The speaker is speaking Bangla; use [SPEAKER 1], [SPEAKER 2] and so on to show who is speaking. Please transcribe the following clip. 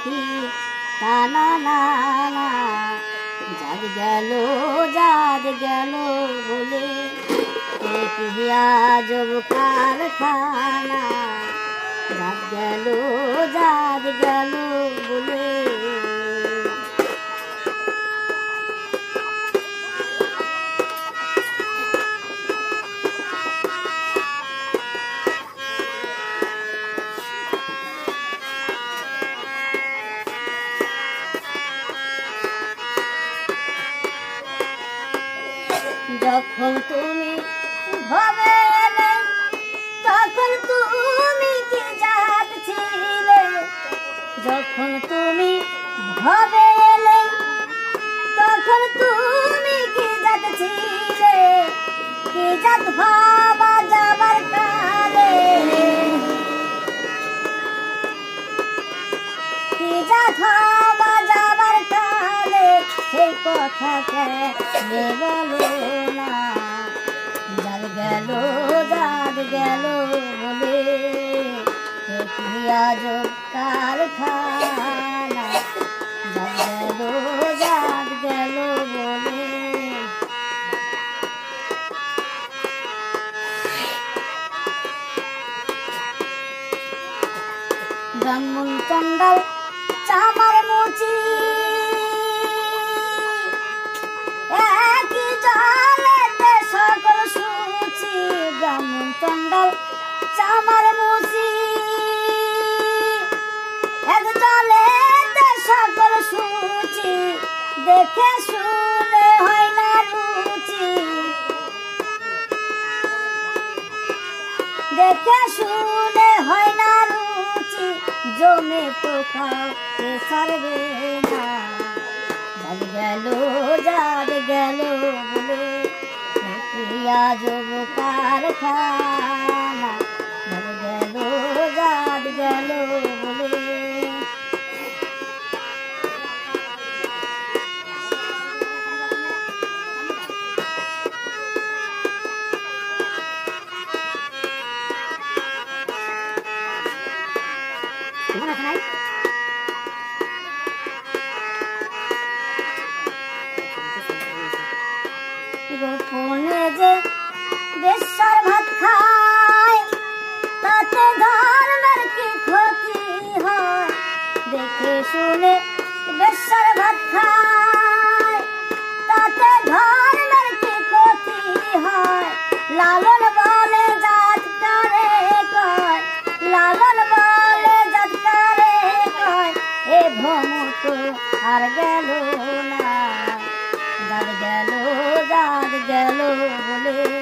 [SPEAKER 1] পাখি টানা না যাদ গেল যাদ গেল বলে আজব কারখানা। যাদ গেল যাদ গেল বলে যখন তুমি ভবে এলে, তখন তুমি কি জাত যখন তুমি ভবে এলে, তখন তুমি কি জাত ছিলে কি জাত ভাবা যাবার কালে? কি জাত ভাবা যাবার কালে? সেই কথা বলো? আজ কারখানা যার গেল বলে। ব্রাহ্মণ চন্ডাল চামার মুচি। একই জলেতে সকল সুচি ব্রাহ্মণ চন্ডাল চামার মুচি। দেখে শুনে হয় না রুচি দেখে শুনে হয় না রুচি, জমে পোকা সারবে না। গেল যাদ গেল বলে প্রিয়া যোগ কারখানা খায় তাতে ধর্মের কি ক্ষতি হয়? দেখে শুনে বেশার ভাত তাতে ধর্মের কি ক্ষতি হয়? লালন খোদার গেল বলে।